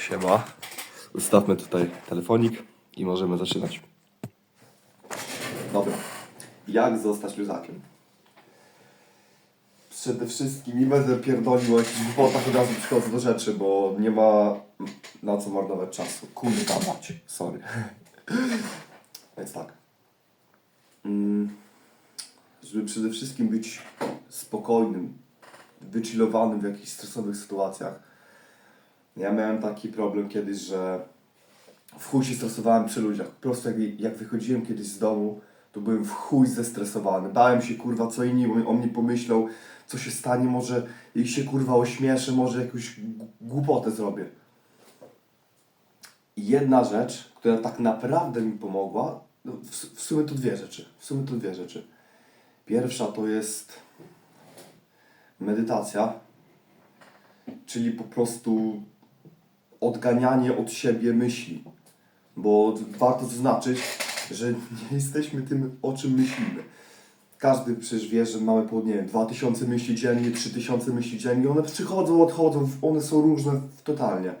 Siema. Ustawmy tutaj telefonik i możemy zaczynać. Dobra. Jak zostać luzakiem? Przede wszystkim nie będę pierdolił o jakichś głupotach, od razu przychodzę do rzeczy, bo nie ma na co marnować czasu. Kurwa mać. Sorry. Więc tak. Mm, żeby przede wszystkim być spokojnym, wychillowanym w jakichś stresowych sytuacjach. Ja miałem taki problem kiedyś, że w chuj się stresowałem przy ludziach. Po prostu jak, jak wychodziłem kiedyś z domu, to byłem w chuj zestresowany. Bałem się kurwa, co inni o mnie pomyślą, co się stanie, może ich się kurwa ośmieszę, może jakąś głupotę zrobię. I jedna rzecz, która tak naprawdę mi pomogła, no w, w sumie to dwie rzeczy. W sumie to dwie rzeczy. Pierwsza to jest medytacja, czyli po prostu odganianie od siebie myśli. Bo warto zaznaczyć, że nie jesteśmy tym, o czym myślimy. Każdy przecież wie, że mamy po, nie wiem, 2000 myśli dziennie, 3000 myśli dziennie, one przychodzą, odchodzą, one są różne totalnie.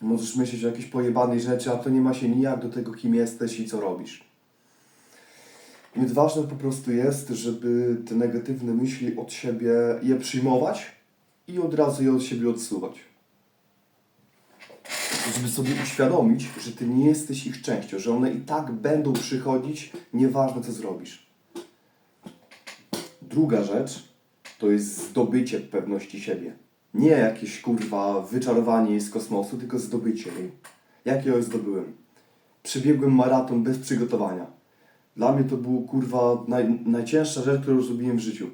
Możesz myśleć o jakiejś pojebanej rzeczy, a to nie ma się nijak do tego, kim jesteś i co robisz. Więc ważne po prostu jest, żeby te negatywne myśli od siebie je przyjmować i od razu je od siebie odsuwać. Żeby sobie uświadomić, że ty nie jesteś ich częścią, że one i tak będą przychodzić, nieważne co zrobisz. Druga rzecz to jest zdobycie pewności siebie. Nie jakieś kurwa wyczarowanie z kosmosu, tylko zdobycie jej. Jak ja ją zdobyłem? Przebiegłem maraton bez przygotowania. Dla mnie to było kurwa naj, najcięższa rzecz, którą zrobiłem w życiu.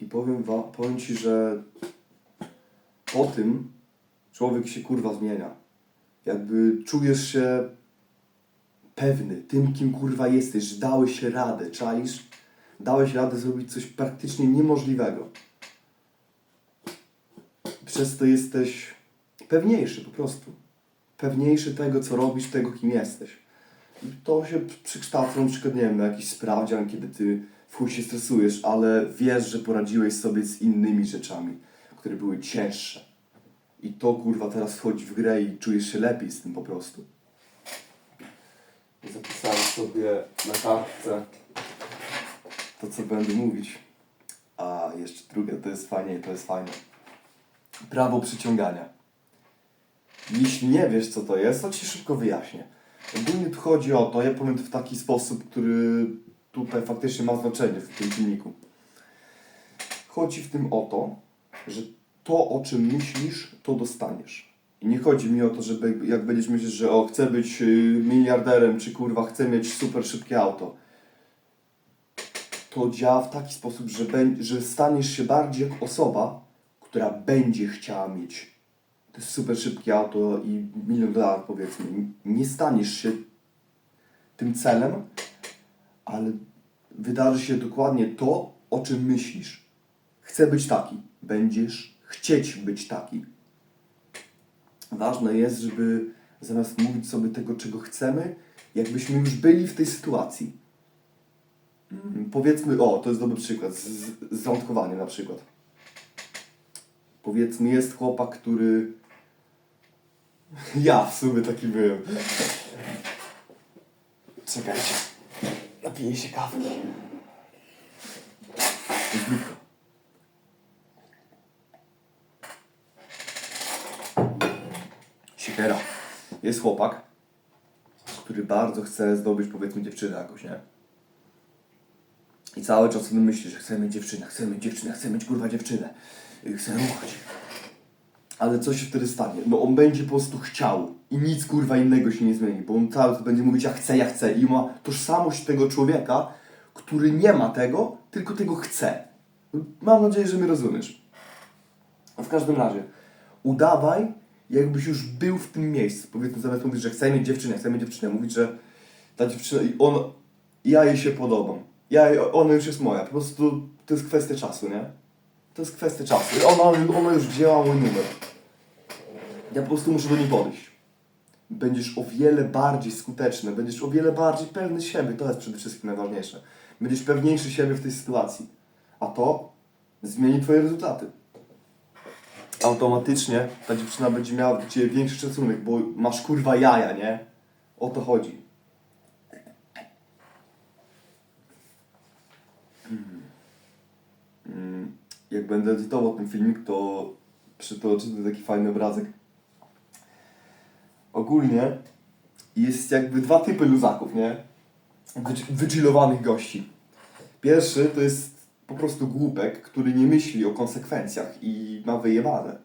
I powiem, wa, powiem ci, że po tym człowiek się kurwa zmienia. Jakby czujesz się pewny tym, kim kurwa jesteś, że dałeś radę, czaisz? Dałeś radę zrobić coś praktycznie niemożliwego. Przez to jesteś pewniejszy po prostu. Pewniejszy tego, co robisz, tego, kim jesteś. I to się przekształca na przykład, nie wiem, na jakiś sprawdzian, kiedy ty w chuj się stresujesz, ale wiesz, że poradziłeś sobie z innymi rzeczami, które były cięższe. I to kurwa teraz wchodzi w grę i czujesz się lepiej z tym po prostu. Zapisałem sobie na kartce to, co będę mówić. A jeszcze drugie, to jest fajnie, to jest fajne. Prawo przyciągania. Jeśli nie wiesz, co to jest, to ci szybko wyjaśnię. Ogólnie tu chodzi o to, ja powiem to w taki sposób, który tutaj faktycznie ma znaczenie w tym filmiku. Chodzi w tym o to, że to, o czym myślisz, to dostaniesz. I nie chodzi mi o to, żeby jak będziesz myśleć, że o, chcę być y, miliarderem, czy kurwa chcę mieć super szybkie auto. To działa w taki sposób, że, że staniesz się bardziej jak osoba, która będzie chciała mieć to super szybkie auto i milion dolarów powiedzmy. Nie staniesz się tym celem, ale wydarzy się dokładnie to, o czym myślisz. Chcę być taki. Będziesz chcieć być taki. Ważne jest, żeby zamiast mówić sobie tego, czego chcemy, jakbyśmy już byli w tej sytuacji. Mm, Powiedzmy, o, to jest dobry przykład, z, z randkowaniem na przykład. Powiedzmy, jest chłopak, który ja w sumie taki byłem. Czekajcie. Napiję się kawy. Zdrówko. Jest chłopak, który bardzo chce zdobyć powiedzmy dziewczynę jakąś, nie? I cały czas tym myśli, że chce mieć dziewczynę, chce mieć dziewczynę, chce mieć kurwa dziewczynę. Chce ruchać. Ale co się wtedy stanie? No on będzie po prostu chciał i nic kurwa innego się nie zmieni, bo on cały czas będzie mówić ja chcę, ja chcę i ma tożsamość tego człowieka, który nie ma tego, tylko tego chce. Mam nadzieję, że mnie rozumiesz. W każdym razie, udawaj, jakbyś już był w tym miejscu. Powiedzmy zamiast mówić, że chcę mieć dziewczynę, chcę mieć dziewczynę, mówić, że ta dziewczyna i on, ja jej się podobam. Ja, ona już jest moja. Po prostu to jest kwestia czasu, nie? To jest kwestia czasu. Ona, ona już wzięła mój numer. Ja po prostu muszę do niej podejść. Będziesz o wiele bardziej skuteczny, będziesz o wiele bardziej pewny siebie. To jest przede wszystkim najważniejsze. Będziesz pewniejszy siebie w tej sytuacji. A to zmieni Twoje rezultaty. Automatycznie ta dziewczyna będzie miała do ciebie większy szacunek, bo masz kurwa jaja, nie? O to chodzi. Mm, Jak będę edytował ten filmik, to przytoczę taki fajny obrazek. Ogólnie jest jakby dwa typy luzaków, nie? Wy- Wychillowanych gości. Pierwszy to jest po prostu głupek, który nie myśli o konsekwencjach i ma wyjebane.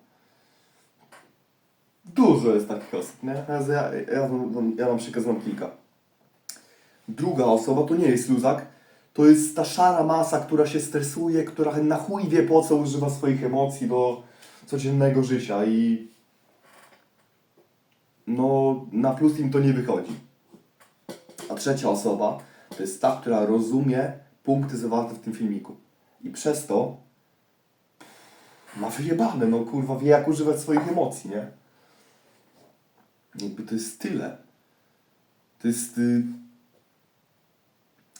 Dużo jest takich osób, nie? Ja, ja, ja, ja kilka. Druga osoba to nie jest luzak, to jest ta szara masa, która się stresuje, która na chuj wie po co używa swoich emocji do codziennego życia i no na plus im to nie wychodzi. A trzecia osoba to jest ta, która rozumie punkty zawarte w tym filmiku. I przez to ma wyjebane, no kurwa, wie jak używać swoich emocji, nie? Jakby to jest tyle. To jest... Y...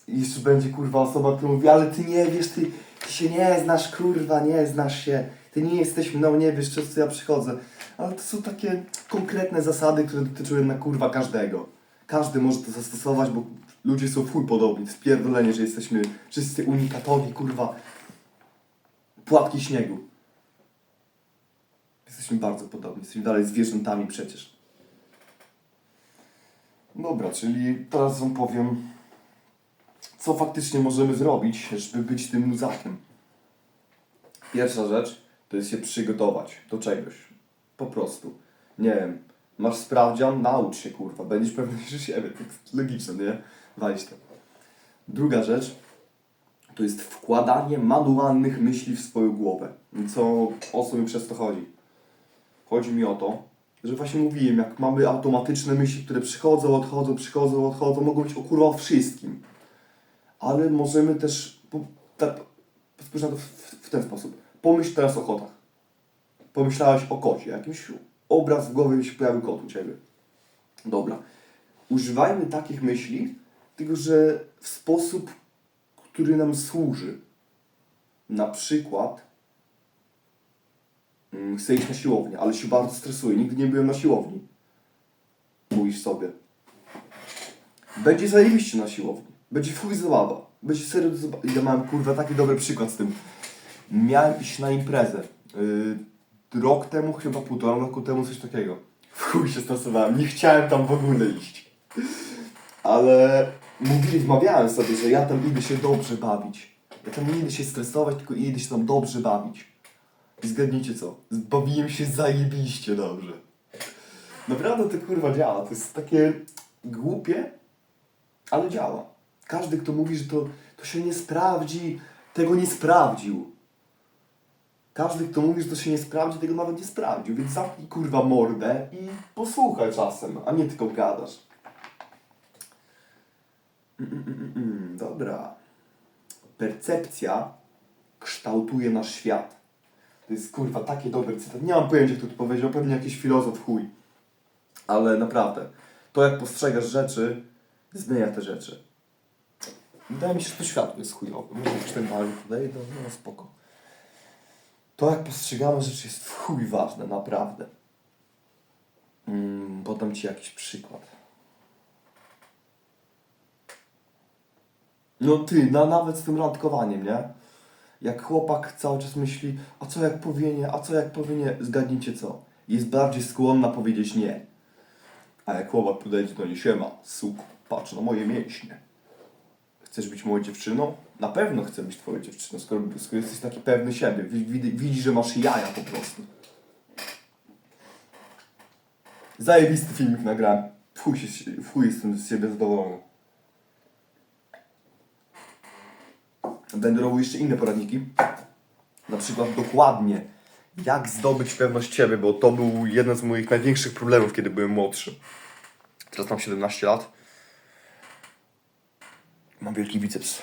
Jeszcze będzie kurwa osoba, która mówi, ale ty nie wiesz, ty, ty się nie znasz, kurwa, nie znasz się. Ty nie jesteś mną, nie wiesz, przez co ja przychodzę. Ale to są takie konkretne zasady, które dotyczą jednak kurwa każdego. Każdy może to zastosować, bo ludzie są w chuj podobni. Spierdolenie, że jesteśmy wszyscy unikatowi, kurwa. Płatki śniegu. Jesteśmy bardzo podobni. Jesteśmy dalej zwierzętami przecież. Dobra, czyli teraz wam powiem, co faktycznie możemy zrobić, żeby być tym luzakiem. Pierwsza rzecz to jest się przygotować do czegoś. Po prostu. Nie wiem, masz sprawdzian, naucz się kurwa, będziesz pewny siebie. To jest logiczne, nie? Walić to. Druga rzecz to jest wkładanie manualnych myśli w swoją głowę. Co, o co mi przez to chodzi? Chodzi mi o to, że właśnie mówiłem, jak mamy automatyczne myśli, które przychodzą, odchodzą, przychodzą, odchodzą, mogą być o kurwa wszystkim. Ale możemy też, tak, spójrz na to w, w ten sposób. Pomyśl teraz o kotach. Pomyślałeś o kocie, jakimś obraz w głowie się pojawił kot u Ciebie. Dobra. Używajmy takich myśli, tylko że w sposób, który nam służy. Na przykład mm, chcę iść na siłownię, ale się bardzo stresuję. Nigdy nie byłem na siłowni. Mówisz sobie. Będzie zajebiście na siłowni. Będzie fuj zabawa. Będzie serio. Ja mam kurwa taki dobry przykład z tym. Miałem iść na imprezę. Yy, rok temu, chyba półtora roku temu, coś takiego. Chuj się stresowałem. Nie chciałem tam w ogóle iść. Ale mówili, wmawiałem sobie, że ja tam idę się dobrze bawić. Ja tam nie idę się stresować, tylko idę się tam dobrze bawić. I zgadnijcie co? Bawiłem się zajebiście dobrze. Naprawdę to kurwa działa. To jest takie głupie, ale działa. Każdy, kto mówi, że to, to się nie sprawdzi, tego nie sprawdził. Każdy, kto mówi, że to się nie sprawdzi, tego nawet nie sprawdził. Więc zamknij kurwa mordę i posłuchaj czasem, a nie tylko gadasz. Mm, mm, mm, dobra. Percepcja kształtuje nasz świat. To jest kurwa taki dobry cytat. Nie mam pojęcia, kto to powiedział, pewnie jakiś filozof chuj. Ale naprawdę, to jak postrzegasz rzeczy, zmienia te rzeczy. Wydaje mi się, że to światło jest chujowe. Może jakiś ten balon podejdę, no spoko. To jak postrzegamy rzeczy jest chuj ważne, naprawdę. Mm, podam Ci jakiś przykład. No ty, na, nawet z tym randkowaniem, nie? Jak chłopak cały czas myśli, a co jak powie nie, a co jak powie nie, zgadnijcie co? Jest bardziej skłonna powiedzieć nie. A jak chłopak podejdzie do niej, siema, suk, patrz na moje mięśnie. Chcesz być moją dziewczyną? Na pewno chcę być twoją dziewczyną, skoro, skoro jesteś taki pewny siebie. Widzi, widzi, że masz jaja po prostu. Zajebisty filmik nagrałem. W chuj jestem z siebie zadowolony. Będę robił jeszcze inne poradniki. Na przykład dokładnie jak zdobyć pewność siebie, bo to był jeden z moich największych problemów, kiedy byłem młodszy. Teraz mam 17 lat. Mam wielki biceps.